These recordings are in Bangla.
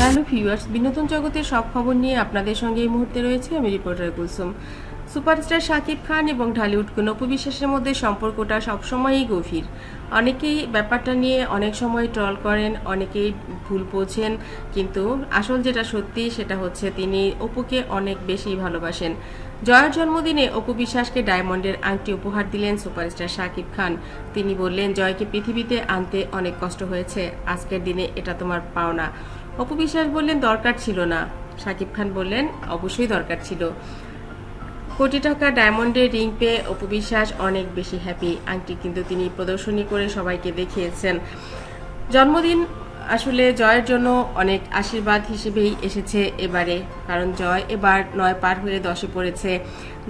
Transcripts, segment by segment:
হ্যালো ভিউয়ার্স, বিনোদন জগতের সব খবর নিয়ে আপনাদের সঙ্গে এই মুহূর্তে রয়েছে আমি রিপোর্টার কুলসুম। সুপারস্টার শাকিব খান এবং ঢালিউড কোন অপবিশ্বাসের মধ্যে সম্পর্কটা সবসময়ই গভীর। অনেকেই ব্যাপারটা নিয়ে অনেক সময় ট্রল করেন, অনেকেই ভুল বোঝেন, কিন্তু আসল যেটা সত্যি সেটা হচ্ছে তিনি অপুকে অনেক বেশি ভালোবাসেন। জয়ের জন্মদিনে অপু বিশ্বাসকে ডায়মন্ডের আংটি উপহার দিলেন সুপারস্টার শাকিব খান। তিনি বললেন, জয়কে পৃথিবীতে আনতে অনেক কষ্ট হয়েছে। আজকের দিনে এটা তোমার পাওনা। অপু বিশ্বাস বললেন, দরকার ছিল না। শাকিব খান বললেন, অবশ্যই দরকার ছিল। কোটি টাকা ডায়মন্ডের রিং পেয়ে অপু বিশ্বাস অনেক বেশি হ্যাপি আংটি কিন্তু তিনি প্রদর্শনী করে সবাইকে দেখিয়েছেন। জন্মদিন আসলে জয়ের জন্য অনেক আশীর্বাদ হিসেবেই এসেছে এবারে, কারণ জয় এবার নয় পার হয়ে দশে পড়েছে।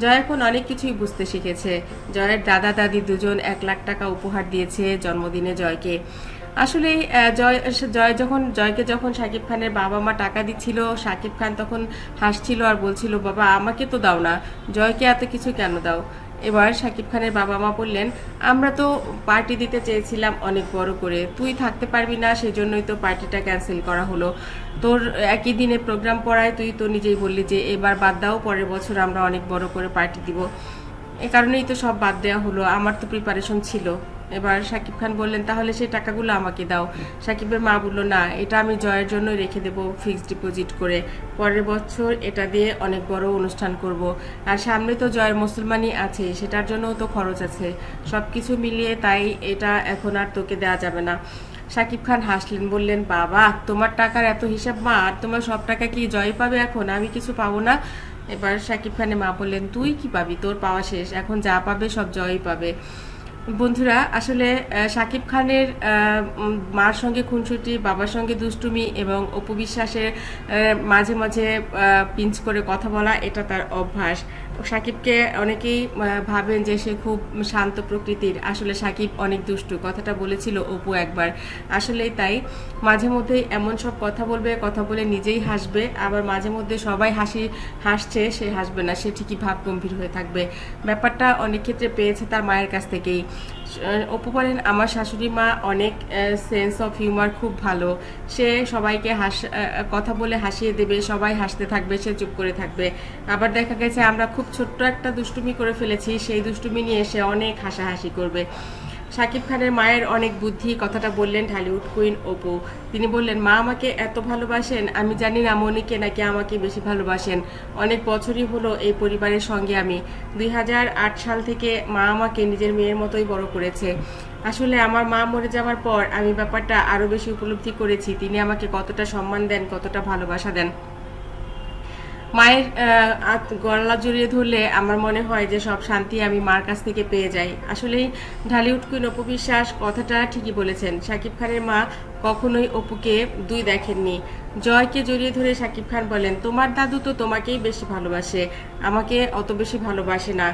জয় এখন অনেক কিছুই বুঝতে শিখেছে। জয়ের দাদা দাদি দুজন এক লাখ টাকা উপহার দিয়েছে জন্মদিনে জয়কে। আসলে জয় জয় যখন, জয়কে যখন শাকিব খানের বাবা মা টাকা দিচ্ছিল, শাকিব খান তখন হাসছিল আর বলছিল, বাবা, আমাকে তো দাও না, জয়কে এত কিছু কেন দাও? এবার শাকিব খানের বাবা মা বললেন, আমরা তো পার্টি দিতে চেয়েছিলাম অনেক বড় করে, তুই থাকতে পারবি না সেই জন্যই তো পার্টিটা ক্যান্সেল করা হলো। তোর একই দিনে প্রোগ্রাম পড়ায় তুই তো নিজেই বললি যে, এবার বাদ দাও, পরের বছর আমরা অনেক বড় করে পার্টি দিব। এ কারণেই তো সব বাদ দেওয়া হলো। আমার তো প্রিপারেশন ছিল। এবার সাকিব খান বললেন, তাহলে সেই টাকাগুলো আমাকে দাও। সাকিবের মা বলল, না, এটা আমি জয়ের জন্য রেখে দেবো ফিক্সড ডিপোজিট করে। পরের বছর এটা দিয়ে অনেক বড় অনুষ্ঠান করব। আর সামনে তো জয়ের মুসলমানই আছে, সেটার জন্যও তো খরচ আছে। সব কিছু মিলিয়ে তাই এটা এখন আর তোকে দেওয়া যাবে না। সাকিব খান হাসলেন, বললেন, বাবা, তোমার টাকার এত হিসাব, মা, আর তোমার সব টাকা কি জয় পাবে এখন? আমি কিছু পাবো না। এবার সাকিব খানের মা বললেন, তুই কি পাবি? তোর পাওয়া শেষ। এখন যা পাবে সব জয়ই পাবে। বন্ধুরা, আসলে সাকিব খানের মার সঙ্গে খুনসুটি, বাবার সঙ্গে দুষ্টুমি এবং অপবিশ্বাসের মাঝে মাঝে পিঞ্চ করে কথা বলা, এটা তার অভ্যাস। সাকিবকে অনেকেই ভাবেন যে সে খুব শান্ত প্রকৃতির। আসলে সাকিব অনেক দুষ্টু, কথাটা বলেছিল অপু একবার। আসলেই তাই। মাঝে মধ্যেই এমন সব কথা বলবে, কথা বলে নিজেই হাসবে, আবার মাঝে মধ্যে সবাই হাসি, হাসছে, সে হাসবে না, সে ঠিকই ভাব গম্ভীর হয়ে থাকবে। ব্যাপারটা অনেক ক্ষেত্রে পেয়েছে তার মায়ের কাছ থেকেই। অপু বলেন, আমার শাশুড়ি মা অনেক সেন্স অফ হিউমার খুব ভালো। সে সবাইকে হাস কথা বলে হাসিয়ে দেবে, সবাই হাসতে থাকবে, সে চুপ করে থাকবে। আবার দেখা গেছে, আমরা খুব ছোট্ট একটা দুষ্টুমি করে ফেলেছি, সেই দুষ্টুমি নিয়ে সে অনেক হাসাহাসি করবে। শাকিব খানের মায়ের অনেক বুদ্ধি, কথাটা বললেন ঢালিউড কুইন ওপো। তিনি বললেন, মা আমাকে এত ভালোবাসেন, আমি জানি না মনিকে নাকি আমাকে বেশি ভালোবাসেন। অনেক বছরই হলো এই পরিবারের সঙ্গে আমি। দুই হাজার আট সাল থেকে মা আমাকে নিজের মেয়ের মতোই বড় করেছে। আসলে আমার মা মরে যাওয়ার পর আমি ব্যাপারটা আরও বেশি উপলব্ধি করেছি। তিনি আমাকে কতটা সম্মান দেন, কতটা ভালোবাসা দেন। মায়ের গলা জড়িয়ে ধরলে আমার মনে হয় যে সব শান্তি আমি মার কাছ থেকে পেয়ে যাই। আসলেই ঢালিউড কুইন অপু বিশ্বাস কথাটা ঠিকই বলেছেন। শাকিব খানের মা কখনোই অপুকে দুই দেখেননি। জয়কে জড়িয়ে ধরে শাকিব খান বলেন, তোমার দাদু তো তোমাকেই বেশি ভালোবাসে, আমাকে অত বেশি ভালোবাসে না।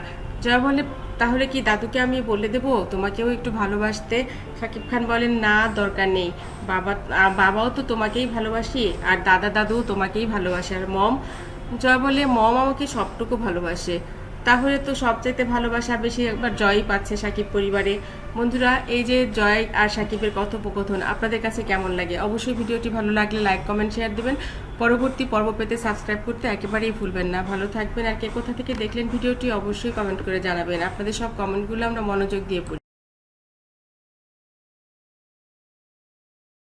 জয় বলে তাহলে কি দাদুকে আমি বলে দেব? তোমাকেও একটু ভালোবাসতে? শাকিব খান বলেন, না, দরকার নেই। বাবা বাবাও তো তোমাকেই ভালোবাসি, আর দাদা দাদুও তোমাকেই ভালোবাসে। আর মম জয় বলে মম আমাকে সবটুকু ভালোবাসে। তাহলে তো সবচাইতে ভালোবাসা বেশি একবার জয়ই পাচ্ছে সাকিব পরিবারে। বন্ধুরা, এই যে জয় আর সাকিবের কথোপকথন, আপনাদের কাছে কেমন লাগে? অবশ্যই ভিডিওটি ভালো লাগলে লাইক কমেন্ট শেয়ার দেবেন। পরবর্তী পর্ব পেতে সাবস্ক্রাইব করতে একেবারেই ভুলবেন না। ভালো থাকবেন আর কে কোথা থেকে দেখলেন ভিডিওটি অবশ্যই কমেন্ট করে জানাবেন। আপনাদের সব কমেন্টগুলো আমরা মনোযোগ দিয়ে পড়ি।